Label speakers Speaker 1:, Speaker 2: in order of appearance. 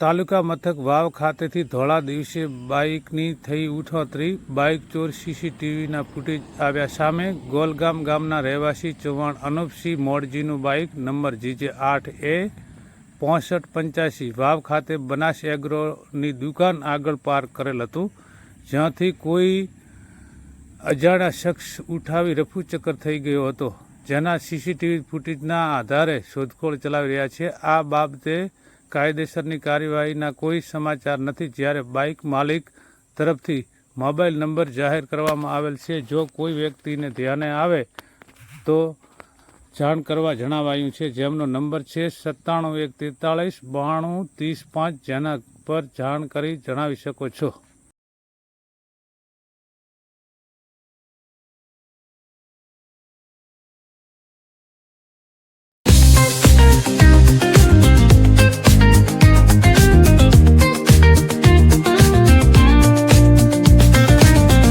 Speaker 1: તાલુકા મથક વાવ ખાતેથી ધોળા દિવસે બાઇકની થઈ ઉઠોતરી. બાઇક ચોર સીસીટીવીના ફૂટેજ આવ્યા સામે ગોલગામ ગામના રહેવાસી ચૌહાણ અનુપસિંહ મોડજીનું બાઇક નંબર જીજે આઠ એ પોસઠ પંચ્યાસી વાવ ખાતે બનાસ એગ્રોની દુકાન આગળ પાર્ક કરેલ હતું, જ્યાંથી કોઈ અજાણ્યા શખ્સ ઉઠાવી રફુચક્કર થઈ ગયો હતો. જેના સીસીટીવી ફૂટેજના આધારે શોધખોળ ચલાવી રહ્યા છે. આ બાબતે કાયદેસરની કાર્યવાહીના કોઈ સમાચાર નથી. જ્યારે બાઇક માલિક તરફથી મોબાઈલ નંબર જાહેર કરવામાં આવેલ છે, જો કોઈ વ્યક્તિને ધ્યાને આવે તો જાણ કરવા જણાવાયું છે. જેમનો નંબર છે સત્તાણું એક તેતાળીસ, બાણું, ત્રીસ પાંચ, જેના પર જાણ કરી જણાવી શકો છો.